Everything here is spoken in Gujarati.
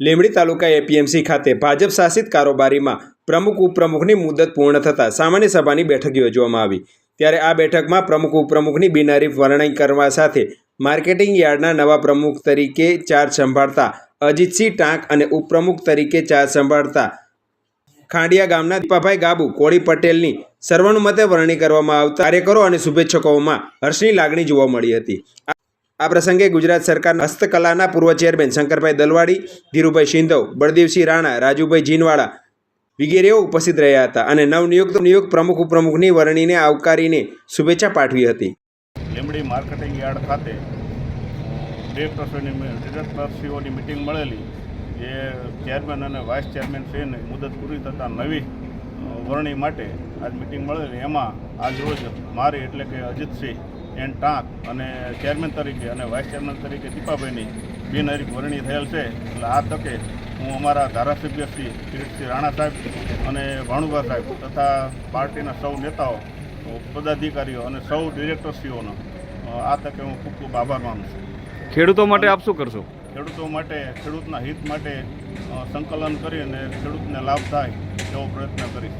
લીંબડી તાલુકા એપીએમસી ખાતે ભાજપ શાસિત કારોબારીમાં પ્રમુખ ઉપપ્રમુખની મુદત પૂર્ણ થતાં સામાન્ય સભાની બેઠક યોજવામાં આવી. ત્યારે આ બેઠકમાં પ્રમુખ ઉપપ્રમુખની બિનહરીફ વર્ણન કરવા સાથે માર્કેટિંગ યાર્ડના નવા પ્રમુખ તરીકે ચાર્જ સંભાળતા અજીતસિંહ ટાંક અને ઉપપ્રમુખ તરીકે ચાર્જ સંભાળતા ખાંડિયા ગામના દીપાભાઈ ગાબુ, કોળી પટેલની સર્વાનુમતે વરણી કરવામાં આવતા કાર્યકરો અને શુભેચ્છકોમાં હર્ષની લાગણી જોવા મળી હતી. આ પ્રસંગે ગુજરાત સરકારના હસ્તકલાના પૂર્વ ચેરમેન શંકરભાઈ દલવાડી, ધીરુભાઈ સિંધવ બળદેવસિંહ રાણા, રાજુભાઈ જીનવાળા વિગેરેઓ ઉપસ્થિત રહ્યા હતા અને નવનિયુક્ત નિયુક્ત પ્રમુખ ઉપપ્રમુખની વરણીને આવકારીને શુભેચ્છા પાઠવી હતી. લીમડી માર્કેટિંગ યાર્ડ ખાતે ડિરેક્ટર્સની ડિરેક્ટરશ્રીઓની મિટિંગ મળેલી. જે ચેરમેન અને વાઇસ ચેરમેન શ્રીને મુદત પૂરી થતાં નવી વરણી માટે આજ મિટિંગ મળેલી. એમાં આજ રોજ મારી એટલે કે અજીતસિંહ એન ટાંક અને ચેરમેન તરીકે અને વાઇસ ચેરમેન તરીકે દીપાભાઈની બિનહરીફ વરણી થયેલ છે. એટલે આ તકે હું અમારા ધારાસભ્ય શ્રી કિરીટસિંહ રાણા સાહેબ અને ભાણુભા સાહેબ તથા પાર્ટીના સૌ નેતાઓ પદાધિકારીઓ અને સૌ ડિરેક્ટરશ્રીઓનો આ તકે હું ખૂબ ખૂબ આભાર માનું છું. ખેડૂતો માટે આપ શું કરશો? ખેડૂતો માટે ખેડૂતના હિત માટે સંકલન કરી અને ખેડૂતને લાભ થાય એવો પ્રયત્ન કરીશ.